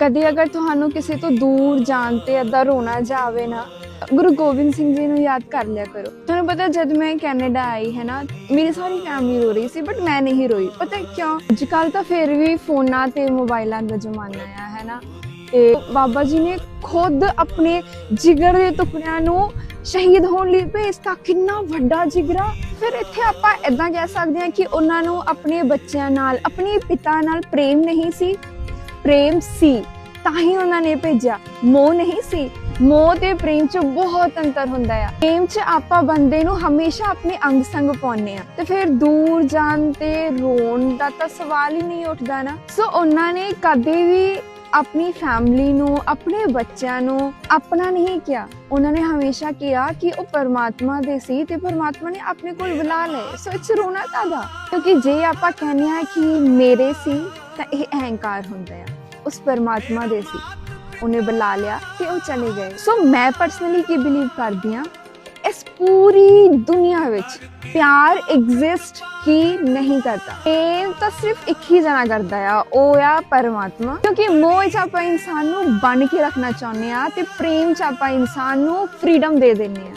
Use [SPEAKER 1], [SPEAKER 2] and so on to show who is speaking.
[SPEAKER 1] ਕਦੇ ਅਗਰ ਤੁਹਾਨੂੰ ਕਿਸੇ ਤੋਂ ਦੂਰ ਜਾਣ ਤੇ ਅੱਦਾ ਰੋਣਾ ਜਾਵੇ ਨਾ, ਗੁਰੂ ਗੋਬਿੰਦ ਸਿੰਘ ਜੀ ਨੂੰ ਯਾਦ ਕਰ ਲਿਆ ਕਰੋ। ਤੁਹਾਨੂੰ ਪਤਾ ਜਦ ਮੈਂ ਕੈਨੇਡਾ ਆਈ ਹੈ ਨਾ ਮੇਰੀ ਸਾਰੀ ਫੈਮਿਲੀ ਰੋ ਰਹੀ ਸੀ ਬਟ ਮੈਂ ਨਹੀਂ ਰੋਈ। ਪਤਾ ਕਿਉਂ? ਅੱਜ ਕੱਲ ਤਾਂ ਫਿਰ ਵੀ ਫੋਨਾਂ ਤੇ ਮੋਬਾਈਲਾਂ ਦਾ ਜ਼ਮਾਨਾ ਆ ਹੈ ਨਾ ਤੇ ਬਾਬਾ ਜੀ ਨੇ ਖੁਦ ਆਪਣੇ ਜਿਗਰ ਦੇ ਟੁਕੜਿਆਂ ਨੂੰ ਸ਼ਹੀਦ ਹੋਣ ਲਈ ਭੇਜਤਾ ਕਿੰਨਾ ਵੱਡਾ ਜਿਗਰਾ। ਫਿਰ ਇੱਥੇ ਆਪਾਂ ਇਦਾਂ ਕਹਿ ਸਕਦੇ ਹਾਂ ਕਿ ਉਹਨਾਂ ਨੂੰ ਆਪਣੇ ਬੱਚਿਆਂ ਨਾਲ, ਆਪਣੇ ਪਿਤਾ ਨਾਲ ਪ੍ਰੇਮ ਨਹੀਂ ਸੀ। ਪ੍ਰੇਮ ਸੀ, ਤਾਂ ਹੀ ਉਹਨਾਂ ਨੇ ਭੇਜਿਆ। ਮੋਹ ਨਹੀਂ ਸੀ। ਮੋਹ ਤੇ ਪ੍ਰੇਮ 'ਚ ਬਹੁਤ ਅੰਤਰ ਹੁੰਦਾ ਆ। ਪ੍ਰੇਮ 'ਚ ਆਪਾਂ ਬੰਦੇ ਨੂੰ ਹਮੇਸ਼ਾ ਆਪਣੇ ਅੰਗ ਸੰਗ ਪਾਉਂਦੇ ਆ। ਤੇ ਫਿਰ ਦੂਰ ਜਾਣ ਤੇ ਰੋਣ ਦਾ ਤਾਂ ਸਵਾਲ ਹੀ ਨਹੀਂ ਉੱਠਦਾ ਨਾ। ਸੋ ਉਹਨਾਂ ਨੇ ਕਦੇ ਵੀ ਆਪਣੀ ਫੈਮਿਲੀ ਨੂੰ, ਆਪਣੇ ਬੱਚਿਆਂ ਨੂੰ ਆਪਣਾ ਨਹੀਂ ਕਿਹਾ। ਉਹਨਾਂ ਨੇ ਹਮੇਸ਼ਾ ਕਿਹਾ ਕਿ ਉਹ ਪਰਮਾਤਮਾ ਦੇ ਸੀ ਤੇ ਪਰਮਾਤਮਾ ਨੇ ਆਪਣੇ ਕੋਲ ਬੁਲਾ ਲਏ। ਸੋ ਇਟਸ ਰੋਣਾ ਕਾਦਾ ਕਿਉਂਕਿ ਜੇ ਆਪਾਂ ਕਹਿੰਦੇ ਆ ਕਿ ਮੇਰੇ ਸੀ ਤਾਂ ਇਹ ਅਹੰਕਾਰ ਹੁੰਦਾ ਆ। ਉਸ ਪਰਮਾਤਮਾ ਦੇ ਸੀ। ਉਹਨੇ ਬੁਲਾ ਲਿਆ ਤੇ ਉਹ ਚਲੇ ਗਏ। ਸੋ ਮੈਂ ਪਰਸਨਲੀ ਕੀ ਬਿਲੀਵ ਕਰਦੀ ਆ ਇਸ ਪੂਰੀ ਦੁਨੀਆ ਵਿੱਚ ਪਿਆਰ ਐਗਜ਼ਿਸਟ ਹੀ ਨਹੀਂ ਕਰਦਾ। ਇਹ ਤਾਂ ਸਿਰਫ ਇੱਕ ਹੀ ਜਣਾ ਕਰਦਾ ਆ, ਉਹ ਆ ਪਰਮਾਤਮਾ। ਕਿਉਂਕਿ ਮੋਹ ਚ ਆਪਾਂ ਇਨਸਾਨ ਨੂੰ ਬਣ ਕੇ ਰੱਖਣਾ ਚਾਹੁੰਦੇ ਆ ਤੇ ਪ੍ਰੇਮ ਚ ਆਪਾਂ ਇਨਸਾਨ ਨੂੰ ਫ੍ਰੀडम ਦੇ ਦਿੰਦੇ ਆ